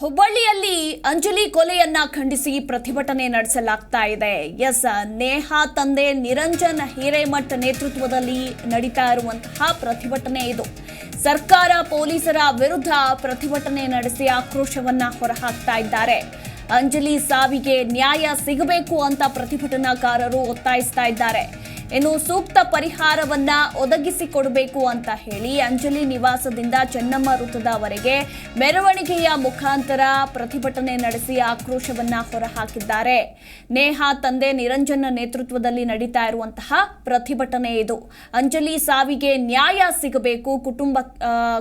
ಹುಬ್ಬಳ್ಳಿಯಲ್ಲಿ ಅಂಜಲಿ ಕೊಲೆಯನ್ನ ಖಂಡಿಸಿ ಪ್ರತಿಭಟನೆ ನಡೆಸಲಾಗ್ತಾ ಇದೆ. ಎಸ್, ನೇಹಾ ತಂದೆ ನಿರಂಜನ್ ಹಿರೇಮಠ್ ನೇತೃತ್ವದಲ್ಲಿ ನಡೀತಾ ಇರುವಂತಹ ಪ್ರತಿಭಟನೆ ಇದು. ಸರ್ಕಾರ ಪೊಲೀಸರ ವಿರುದ್ಧ ಪ್ರತಿಭಟನೆ ನಡೆಸಿ ಆಕ್ರೋಶವನ್ನ ಹೊರಹಾಕ್ತಾ ಇದ್ದಾರೆ. ಅಂಜಲಿ ಸಾವಿಗೆ ನ್ಯಾಯ ಸಿಗಬೇಕು ಅಂತ ಪ್ರತಿಭಟನಾಕಾರರು ಒತ್ತಾಯಿಸ್ತಾ ಇದ್ದಾರೆ. ಇನ್ನು ಸೂಕ್ತ ಪರಿಹಾರವನ್ನ ಒದಗಿಸಿಕೊಡಬೇಕು ಅಂತ ಹೇಳಿ ಅಂಜಲಿ ನಿವಾಸದಿಂದ ಚೆನ್ನಮ್ಮ ವೃತ್ತದವರೆಗೆ ಮೆರವಣಿಗೆಯ ಮುಖಾಂತರ ಪ್ರತಿಭಟನೆ ನಡೆಸಿ ಆಕ್ರೋಶವನ್ನ ಹೊರಹಾಕಿದ್ದಾರೆ. ನೇಹಾ ತಂದೆ ನಿರಂಜನ ನೇತೃತ್ವದಲ್ಲಿ ನಡೀತಾ ಇರುವಂತಹ ಪ್ರತಿಭಟನೆ ಇದು. ಅಂಜಲಿ ಸಾವಿಗೆ ನ್ಯಾಯ ಸಿಗಬೇಕು. ಕುಟುಂಬ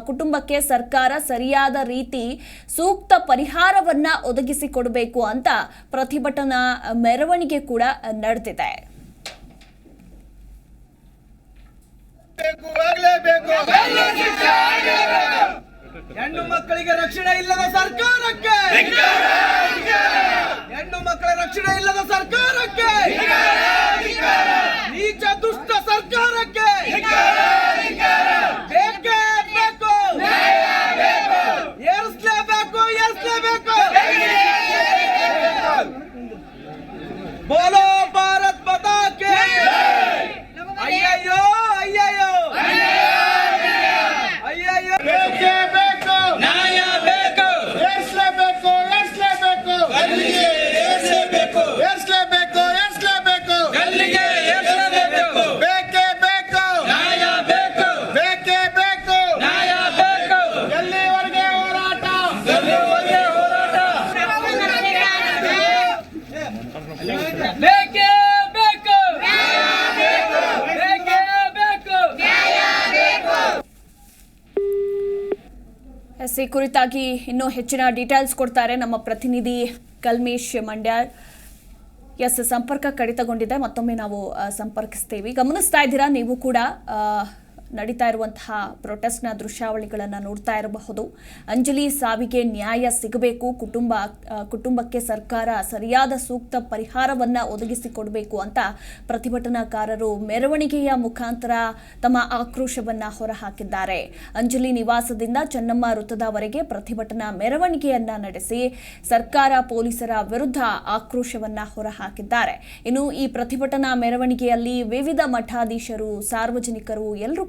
ಕುಟುಂಬಕ್ಕೆ ಸರ್ಕಾರ ಸರಿಯಾದ ರೀತಿ ಸೂಕ್ತ ಪರಿಹಾರವನ್ನ ಒದಗಿಸಿಕೊಡಬೇಕು ಅಂತ ಪ್ರತಿಭಟನಾ ಮೆರವಣಿಗೆ ಕೂಡ ನಡೆದಿದೆ. ಹೆಣ್ಣು ಮಕ್ಕಳಿಗೆ ರಕ್ಷಣೆ ಇಲ್ಲದ ಸರ್ಕಾರಕ್ಕೆ. ಈ ಕುರಿತಾಗಿ ಇನ್ನೂ ಹೆಚ್ಚಿನ ಡೀಟೇಲ್ಸ್ ಕೊಡ್ತಾರೆ ನಮ್ಮ ಪ್ರತಿನಿಧಿ ಕಲ್ಮೇಶ್ ಮಂಡ್ಯ ಎಸ್, ಸಂಪರ್ಕ ಕಡಿತಗೊಂಡಿದೆ. ಮತ್ತೊಮ್ಮೆ ನಾವು ಸಂಪರ್ಕಿಸ್ತೇವೆ. ಗಮನಿಸ್ತಾ ಇದ್ದೀರಾ ನೀವು ಕೂಡ ನಡೀತಾ ಇರುವಂತಹ ಪ್ರೊಟೆಸ್ಟ್ನ ದೃಶ್ಯಾವಳಿಗಳನ್ನು ನೋಡ್ತಾ ಇರಬಹುದು. ಅಂಜಲಿ ಸಾವಿಗೆ ನ್ಯಾಯ ಸಿಗಬೇಕು, ಕುಟುಂಬ ಕುಟುಂಬಕ್ಕೆ ಸರ್ಕಾರ ಸರಿಯಾದ ಸೂಕ್ತ ಪರಿಹಾರವನ್ನು ಒದಗಿಸಿಕೊಡಬೇಕು ಅಂತ ಪ್ರತಿಭಟನಾಕಾರರು ಮೆರವಣಿಗೆಯ ಮುಖಾಂತರ ತಮ್ಮ ಆಕ್ರೋಶವನ್ನು ಹೊರಹಾಕಿದ್ದಾರೆ. ಅಂಜಲಿ ನಿವಾಸದಿಂದ ಚೆನ್ನಮ್ಮ ವೃತ್ತದವರೆಗೆ ಪ್ರತಿಭಟನಾ ಮೆರವಣಿಗೆಯನ್ನ ನಡೆಸಿ ಸರ್ಕಾರ ಪೊಲೀಸರ ವಿರುದ್ಧ ಆಕ್ರೋಶವನ್ನ ಹೊರಹಾಕಿದ್ದಾರೆ. ಇನ್ನು ಈ ಪ್ರತಿಭಟನಾ ಮೆರವಣಿಗೆಯಲ್ಲಿ ವಿವಿಧ ಮಠಾಧೀಶರು, ಸಾರ್ವಜನಿಕರು ಎಲ್ಲರೂ